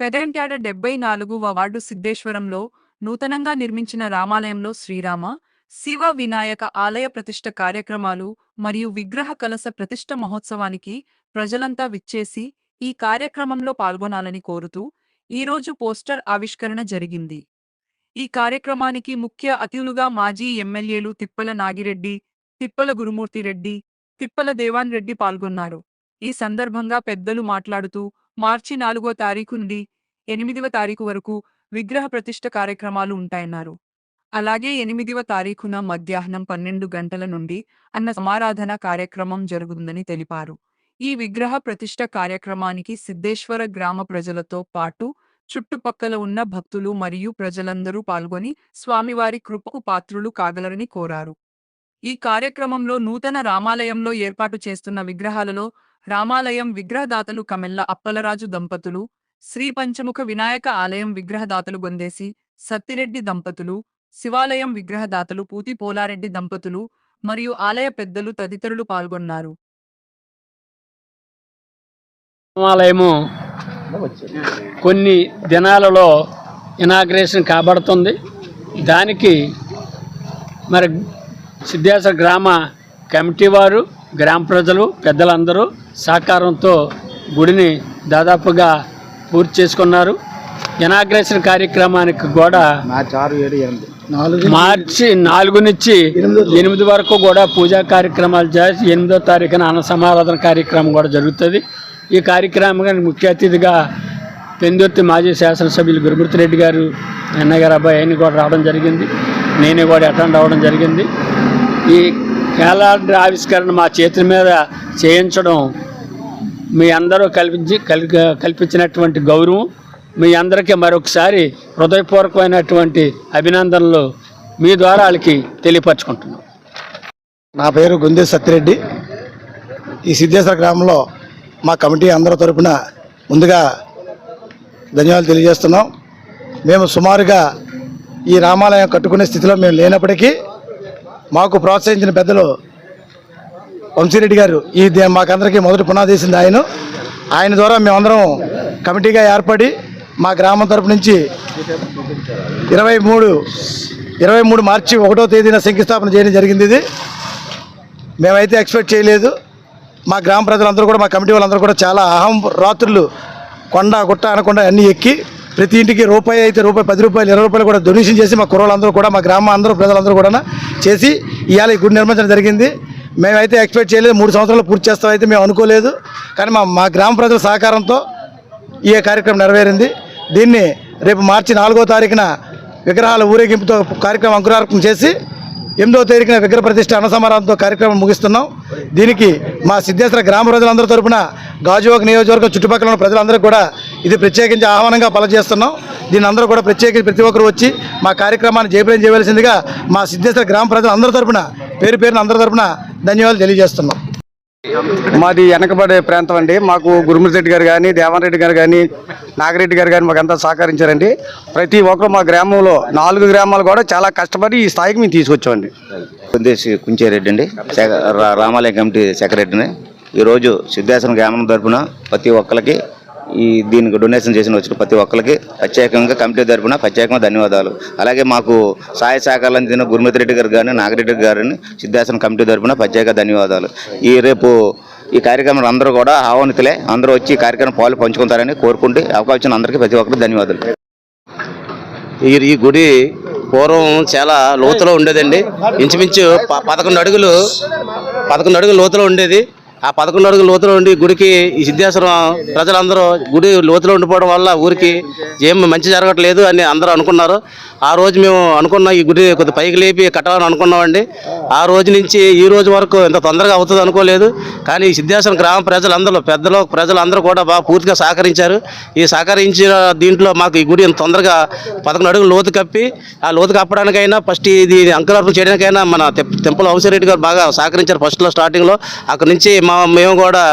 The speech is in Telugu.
పెదయంట్యాడ డెబ్బై నాలుగువ వార్డు సిద్ధేశ్వరంలో నూతనంగా నిర్మించిన రామాలయంలో శ్రీరామ శివ వినాయక ఆలయ ప్రతిష్ఠ కార్యక్రమాలు మరియు విగ్రహ కలస ప్రతిష్ఠ మహోత్సవానికి ప్రజలంతా విచ్చేసి ఈ కార్యక్రమంలో పాల్గొనాలని కోరుతూ ఈరోజు పోస్టర్ ఆవిష్కరణ జరిగింది. ఈ కార్యక్రమానికి ముఖ్య అతిథులుగా మాజీ ఎమ్మెల్యేలు తిప్పల నాగిరెడ్డి తిప్పల గురుమూర్తిరెడ్డి తిప్పల దేవాన్ రెడ్డి పాల్గొన్నారు. ఈ సందర్భంగా పెద్దలు మాట్లాడుతూ మార్చి నాలుగో తారీఖు నుండి ఎనిమిదవ తారీఖు వరకు విగ్రహ ప్రతిష్ఠ కార్యక్రమాలు ఉంటాయన్నారు. అలాగే ఎనిమిదవ తారీఖున మధ్యాహ్నం పన్నెండు గంటల నుండి అన్న సమారాధన కార్యక్రమం జరుగుతుందని తెలిపారు. ఈ విగ్రహ ప్రతిష్ఠ కార్యక్రమానికి సిద్ధేశ్వర గ్రామ ప్రజలతో పాటు చుట్టుపక్కల ఉన్న భక్తులు మరియు ప్రజలందరూ పాల్గొని స్వామివారి కృపకు పాత్రులు కాగలరని కోరారు. ఈ కార్యక్రమంలో నూతన రామాలయంలో ఏర్పాటు చేస్తున్న విగ్రహాలలో రామాలయం విగ్రహదాతలు కమెల్ల అప్పలరాజు దంపతులు శ్రీ పంచముఖ వినాయక ఆలయం విగ్రహదాతలు గొందేసి సత్తిరెడ్డి దంపతులు శివాలయం విగ్రహదాతలు పూతి పోలారెడ్డి దంపతులు మరియు ఆలయ పెద్దలు తదితరులు పాల్గొన్నారు. రామాలయము కొన్ని దినాలలో ఇనాగ్రేషన్ కాబడుతుంది. దానికి మరి సిద్ధేశ్వర గ్రామ కమిటీ వారు గ్రామ ప్రజలు పెద్దలందరూ సహకారంతో గుడిని దాదాపుగా పూర్తి చేసుకున్నారు. ఇనాగ్రేషన్ కార్యక్రమానికి కూడా మార్చి నాలుగు మార్చి నాలుగు నుంచి ఎనిమిది వరకు కూడా పూజా కార్యక్రమాలు చేసి ఎనిమిదో తారీఖున అన్న సమారాధన కార్యక్రమం కూడా జరుగుతుంది. ఈ కార్యక్రమానికి ముఖ్య అతిథిగా పెందుర్తి మాజీ శాసనసభ్యులు గురుమూర్తి రెడ్డి గారు అన్నయ్య గారు అబ్బాయి ఆయన కూడా రావడం జరిగింది. నేను కూడా అటెండ్ అవ్వడం జరిగింది. ఈ క్యాలెండర్ ఆవిష్కరణ మా చేతుల మీద చేయించడం మీ అందరూ కల్పించి కల్పించినటువంటి గౌరవం మీ అందరికీ మరొకసారి హృదయపూర్వకమైనటువంటి అభినందనలు మీ ద్వారా వాళ్ళకి తెలియపరచుకుంటున్నాం. నా పేరు గుందే సత్యరెడ్డి ఈ సిద్ధేశ్వర గ్రామంలో మా కమిటీ అందరి తరపున ముందుగా ధన్యవాదాలు తెలియజేస్తున్నాం. మేము సుమారుగా ఈ రామాలయం కట్టుకునే స్థితిలో మేము లేనప్పటికీ మాకు ప్రోత్సహించిన పెద్దలు వంశీరెడ్డి గారు. ఈ దే- మాకందరికీ మొదటి పునాదేసింది ఆయన. ఆయన ద్వారా మేమందరం కమిటీగా ఏర్పడి మా గ్రామం తరపు నుంచి ఇరవై మూడు ఇరవై మూడు మార్చి ఒకటో తేదీన శంకుస్థాపన చేయడం జరిగింది ఇది. మేమైతే ఎక్స్పెక్ట్ చేయలేదు. మా గ్రామ ప్రజలందరూ కూడా మా కమిటీ వాళ్ళందరూ కూడా చాలా అహం రాత్రులు కొండ గుట్ట అనకుండా అన్నీ ఎక్కి ప్రతి ఇంటికి రూపాయి అయితే రూపాయి పది రూపాయలు ఇరవై రూపాయలు కూడా డొనేషన్ చేసి మా కుర్రోళ్ళందరూ కూడా మా గ్రామ అందరూ ప్రజలందరూ కూడా చేసి ఇవాళ ఈ గుడి నిర్మించడం జరిగింది. మేమైతే ఎక్స్పెక్ట్ చేయలేదు మూడు సంవత్సరాలు పూర్తి చేస్తామైతే మేము అనుకోలేదు. కానీ మా మా గ్రామ ప్రజల సహకారంతో ఈ కార్యక్రమం నెరవేరింది. దీన్ని రేపు మార్చి నాలుగో తారీఖున విగ్రహాల ఊరేగింపుతో కార్యక్రమం అంకురార్పణ చేసి ఎనిమిదవ తేదీన విగ్రహ ప్రతిష్ట అన్నసమారాధనతో కార్యక్రమం ముగిస్తున్నాం. దీనికి మా సిద్ధేశ్వర గ్రామ ప్రజలందరి తరపున గాజువాక నియోజకవర్గం చుట్టుపక్కల ఉన్న ప్రజలందరికీ కూడా ఇది ప్రత్యేకించి ఆహ్వానంగా పలచేస్తున్నాం. దీని అందరూ కూడా ప్రత్యేకించి ప్రతి ఒక్కరు వచ్చి మా కార్యక్రమాన్ని జయప్రయం చేయవలసిందిగా మా సిద్ధేశ్వర గ్రామ ప్రజలందరి తరపున పేరు పేరున అందరి తరపున ధన్యవాదాలు తెలియజేస్తున్నాం. మాది వెనకబడే ప్రాంతం అండి. మాకు గురుమూర్తి రెడ్డి గారు కానీ దేవన్రెడ్డి గారు కానీ నాగిరెడ్డి గారు కానీ మాకు సహకరించారండి. ప్రతి ఒక్కరు మా గ్రామంలో నాలుగు గ్రామాలు కూడా చాలా కష్టపడి ఈ స్థాయికి మేము తీసుకొచ్చామండి. కుందేసి కుంచేరెడ్డి అండి. రామాలయం రామాలయ కమిటీ సెక్రటరీని. ఈరోజు సిద్ధాసన గ్రామం తరఫున ప్రతి ఒక్కరికి ఈ దీనికి డొనేషన్ చేసిన వచ్చిన ప్రతి ఒక్కరికి ప్రత్యేకంగా కమిటీ తరపున ప్రత్యేకంగా ధన్యవాదాలు. అలాగే మాకు సహాయ సహకారాలు అందిన గురుమతి రెడ్డి గారు కానీ నాగిరెడ్డి గారిని సిద్ధాసన కమిటీ తరపున ప్రత్యేక ధన్యవాదాలు. ఈ రేపు ఈ కార్యక్రమం అందరూ కూడా ఆహ్వానితులే. అందరూ వచ్చి ఈ కార్యక్రమం పాలు పంచుకుంటారని కోరుకుంటే అవకాశం అందరికీ ప్రతి ఒక్కరికి ధన్యవాదాలు. ఈ ఈ గుడి పూర్వం చాలా లోతులో ఉండేదండి. ఇంచుమించు ప- పదకొండు అడుగులు పదకొండు అడుగులు లోతులో ఉండేది. ఆ పదకొండు అడుగుల లోతులో ఉండి గుడికి ఈ సిద్ధేశ్వరం ప్రజలందరూ గుడి లోతులో ఉండిపోవడం వల్ల ఊరికి ఏం మంచి జరగట్లేదు అని అందరూ అనుకున్నారు. ఆ రోజు మేము అనుకున్న ఈ గుడి కొద్ది పైకి లేపి కట్టాలని అనుకున్నామండి. ఆ రోజు నుంచి ఈ రోజు వరకు ఇంత తొందరగా అవుతుంది అనుకోలేదు. కానీ ఈ సిద్ధేశ్వరం గ్రామ ప్రజలందరూ పెద్దలు ప్రజలందరూ కూడా బాగా పూర్తిగా సహకరించారు. ఈ సహకరించిన దీంట్లో మాకు ఈ గుడి ఇంత తొందరగా పదకొండు అడుగులు లోతు కప్పి ఆ లోతు కప్పడానికైనా ఫస్ట్ ఇది అంకురార్పణ చేయడానికైనా మన తెంపల వంశీరెడ్డి గారు బాగా సహకరించారు ఫస్ట్లో స్టార్టింగ్లో. అక్కడి నుంచి మా మేము కూడా